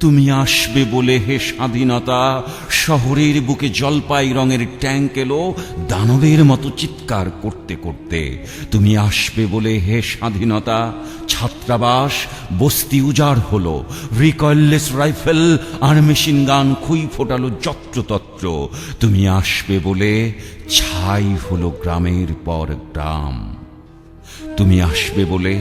তুমি আসবে বলে হে স্বাধীনতা, শহরের বুকে জলপাই রঙের ট্যাঙ্ক এলো দানবের মতো চিৎকার করতে করতে। তুমি আসবে বলে হে স্বাধীনতা, ছাত্রাবাস, বস্তি উজাড় হলো রিকয়েললেস রাইফেল আর মেশিন গান খুই ফোটালো যত্রতত্র। তুমি আসবে বলে ছাই হলো গ্রামের পর গ্রাম। তুমি আসবে বলে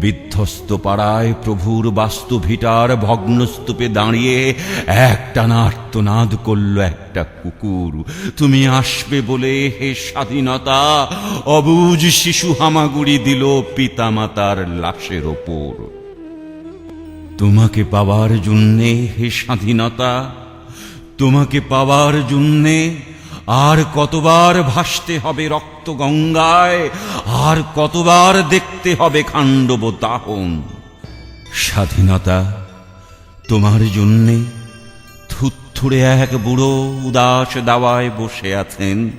বিধ্বস্ত পাড়ায় প্রভুর বাস্তু ভিটার ভগ্নস্তূপে দাঁড়িয়ে একটা আর্তনাদ করল একটা কুকুর। তুমি আসবে বলে হে স্বাধীনতা, অবুজ শিশু হামাগুড়ি দিল পিতামাতার লাশের ওপর। তোমাকে পাওয়ার জন্যে হে স্বাধীনতা, তোমাকে পাওয়ার জন্যে আর কতবার ভাসতে হবে রক্ত গঙ্গায়, আর কতবার দেখতে হবে খাণ্ডব দাহন। স্বাধীনতা তোমার জন্যে থুত্থুড়ে এক বুড়ো উদাস দাওয়ায় বসে আছেন।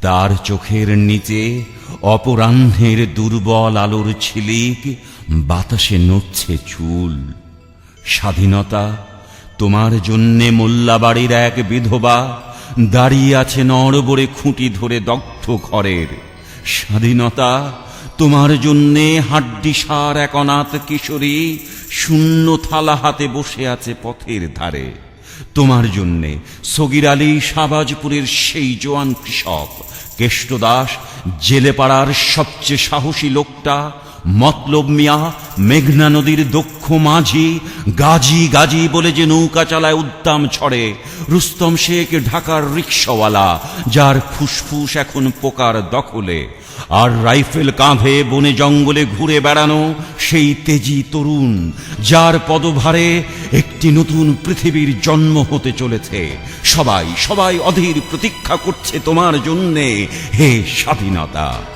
তার চোখের নিচে অপরাহ্নের দুর্বল আলোর ছিলিক, বাতাসে নড়ছে চুল। স্বাধীনতা তোমার জন্যে মোল্লাবাড়ির এক বিধবা দাঁড়িয়ে আছে নড়বড়ে খুঁটি ধরে দগ্ধ ঘরের। স্বাধীনতা, তোমার জন্যে হাড্ডিসার এক অনাথ কিশোরী শূন্য থালা হাতে বসে আছে পথের ধারে। তোমার জন্যে সগির আলী শাহবাজপুরের সেই জোয়ান কৃষক, কেষ্টদাস, জেলেপাড়ার সবচেয়ে সাহসী লোকটা মতলব মিয়া, মেঘনা নদীর দক্ষ মাঝি, গাজী গাজী বলে যে নৌকা চালায় উদ্দাম ছড়ে, রুস্তম শেখ ঢাকার রিক্সাওয়ালা, যার ফুসফুস এখন পোকার দখলে, আর রাইফেল কাঁধে বনে জঙ্গলে ঘুরে বেড়ানো সেই তেজি তরুণ, যার পদভারে একটি নতুন পৃথিবীর জন্ম হতে চলেছে। সবাই সবাই অধীর প্রতীক্ষা করছে তোমার জন্যে, হে স্বাধীনতা।